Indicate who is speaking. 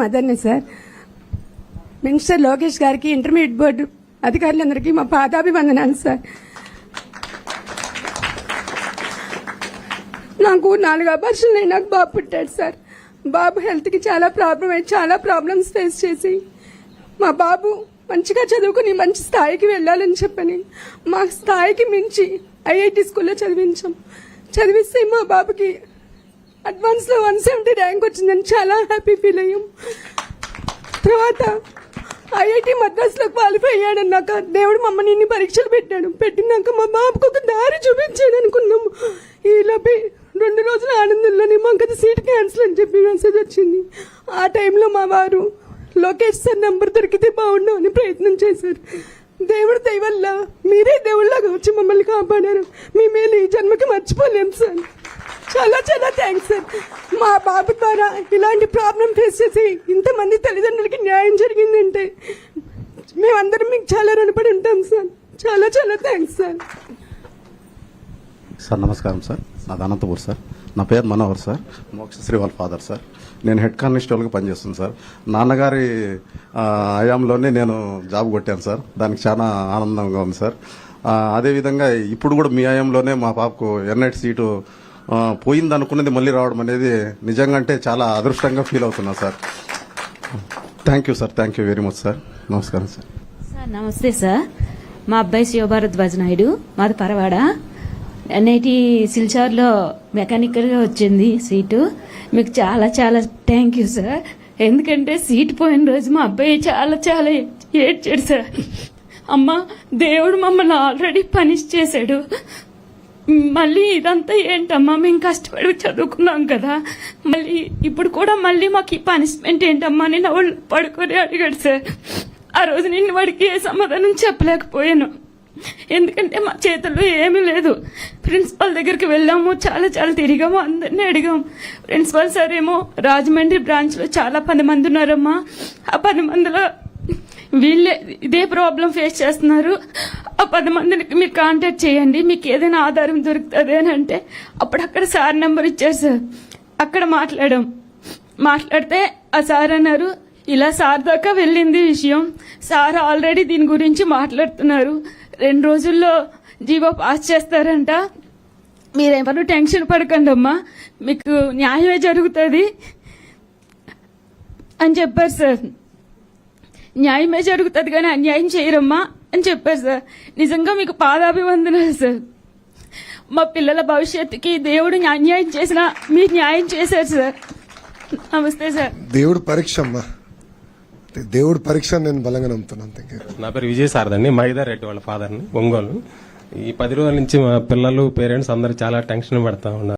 Speaker 1: మదర్ని sir. Minister Lokesh గారికి intermediate board అధికారులందరికీ మా పాదాభివందనాలు సార్. నాకు నాలుగు అబార్షన్లు నాకు బాబు పుట్టాడు సార్. బాబు హెల్త్కి చాలా ప్రాబ్లం అయ్యి చాలా ప్రాబ్లమ్స్ ఫేస్ చేసి మా బాబు మంచిగా చదువుకుని మంచి స్థాయికి వెళ్ళాలని చెప్పని మా స్థాయికి మించి ఐఐటి స్కూల్లో చదివించాం. చదివిస్తే మా బాబుకి అడ్వాన్స్లో వన్ సెవెంటీ ర్యాంక్ వచ్చిందని చాలా హ్యాపీ ఫీల్ అయ్యాం. తర్వాత ఐఐటి మద్రాసులో క్వాలిఫై అయ్యాడన్నాక దేవుడు మమ్మల్ని ఇన్ని పరీక్షలు పెట్టాడు. పెట్టినాక మా బాబుకు ఒక దారి చూపించాడు అనుకున్నాము ఈలోపే రెండు రోజుల ఆనందంలోనే మాకు అది సీట్ క్యాన్సిల్ అని చెప్పి మెసేజ్ వచ్చింది. ఆ టైంలో మా వారు లోకేష్ సార్ నెంబర్ దొరికితే బాగుండు అని ప్రయత్నం చేశారు. దేవుడు దయవల్ల మీరే దేవుళ్ళగా వచ్చి మమ్మల్ని కాపాడారు. మీ మేలు ఈ జన్మకి మర్చిపోలేము సార్. చాలా చాలా థ్యాంక్స్ సార్ మా బాబు ద్వారా ఇలాంటి ప్రాబ్లం ఫేస్ చేసి ఇంతమంది తల్లిదండ్రులకి న్యాయం జరిగిందంటే మేమందరం మీకు చాలా రుణపడి ఉంటాం సార్ చాలా చాలా థ్యాంక్స్ సార్
Speaker 2: సార్ నమస్కారం సార్ నాది అనంతపూర్ సార్ నా పేరు మనోహర్ సార్ మోక్షశ్రీ వాళ్ళ ఫాదర్ సార్ నేను హెడ్ కానిస్టేబుల్గా పనిచేస్తాను సార్ నాన్నగారి హయాంలోనే నేను జాబ్ కొట్టాను సార్ దానికి చాలా ఆనందంగా ఉంది సార్ అదేవిధంగా ఇప్పుడు కూడా మీ హయాంలోనే మా పాపకు ఎన్ఐటి సీటు పోయింది అనుకున్నది మళ్ళీ రావడం అనేది నిజంగా అంటే చాలా అదృష్టంగా ఫీల్ అవుతున్నా sir. Thank you sir. Thank you very much sir. నమస్కారం సార్.
Speaker 3: సార్ నమస్తే సార్. మా అబ్బాయి శివభారద్వాజ్ నాయుడు మాది పరవాడ. ఎన్ఐటి సిల్చార్లో మెకానికల్గా వచ్చింది సీటు. మీకు చాలా చాలా థ్యాంక్ యూ సార్. ఎందుకంటే సీట్ పోయిన రోజు మా అబ్బాయి చాలా చాలా ఏడ్చాడు సార్. అమ్మ దేవుడు మమ్మల్ని ఆల్రెడీ పనిష్ చేశాడు. మళ్ళీ ఇదంతా ఏంటమ్మా? మేము కష్టపడి చదువుకున్నాం కదా. మళ్ళీ ఇప్పుడు కూడా మళ్ళీ మాకు ఈ పనిష్మెంట్ ఏంటమ్మా అని నా వాళ్ళు పడుకొని అడిగాడు సార్. ఆ రోజు నేను వాడికి ఏ సమాధానం చెప్పలేకపోయాను. ఎందుకంటే మా చేతుల్లో ఏమీ లేదు. ప్రిన్సిపల్ దగ్గరికి వెళ్ళాము చాలా చాలా తిరిగాము అందరినీ అడిగాము ప్రిన్సిపల్ సార్ ఏమో రాజమండ్రి బ్రాంచ్లో చాలా పది మంది ఉన్నారమ్మా. ఆ పది మందిలో వీళ్ళే ఇదే ప్రాబ్లం ఫేస్ చేస్తున్నారు. ఆ పది మందిని మీరు కాంటాక్ట్ చేయండి. మీకు ఏదైనా ఆధారం దొరుకుతుంది అని అంటే అప్పుడు అక్కడ సార్ నెంబర్ ఇచ్చారు సార్. అక్కడ మాట్లాడాం. మాట్లాడితే ఆ సార్ అన్నారు ఇలా సార్ దాకా వెళ్ళింది విషయం. సార్ ఆల్రెడీ దీని గురించి మాట్లాడుతున్నారు. రెండు రోజుల్లో జీవో పాస్ చేస్తారంట. మీరేమన్నా టెన్షన్ పడకండి అమ్మా మీకు న్యాయమే జరుగుతుంది. అని చెప్పారు సార్. న్యాయమే జరుగుతుంది కానీ అన్యాయం చేయరమ్మా. అని చెప్పారు సార్. నిజంగా మీకు పాదాభివందనాలు సార్. మా పిల్లల భవిష్యత్తుకి దేవుడు అన్యాయం చేసినా మీరు న్యాయం చేశారు సార్. నమస్తే సార్.
Speaker 4: దేవుడు పరీక్ష అమ్మా. దేవుడు పరీక్ష నేను బలంగా నమ్ముతున్నాను
Speaker 5: నా పేరు విజయ్ సారథండి మైదార్ రెడ్డి వాళ్ళ ఫాదర్ని ఒంగోలు. ఈ పది రోజుల నుంచి మా పిల్లలు పేరెంట్స్ అందరు చాలా టెన్షన్ పడతా ఉన్నారు.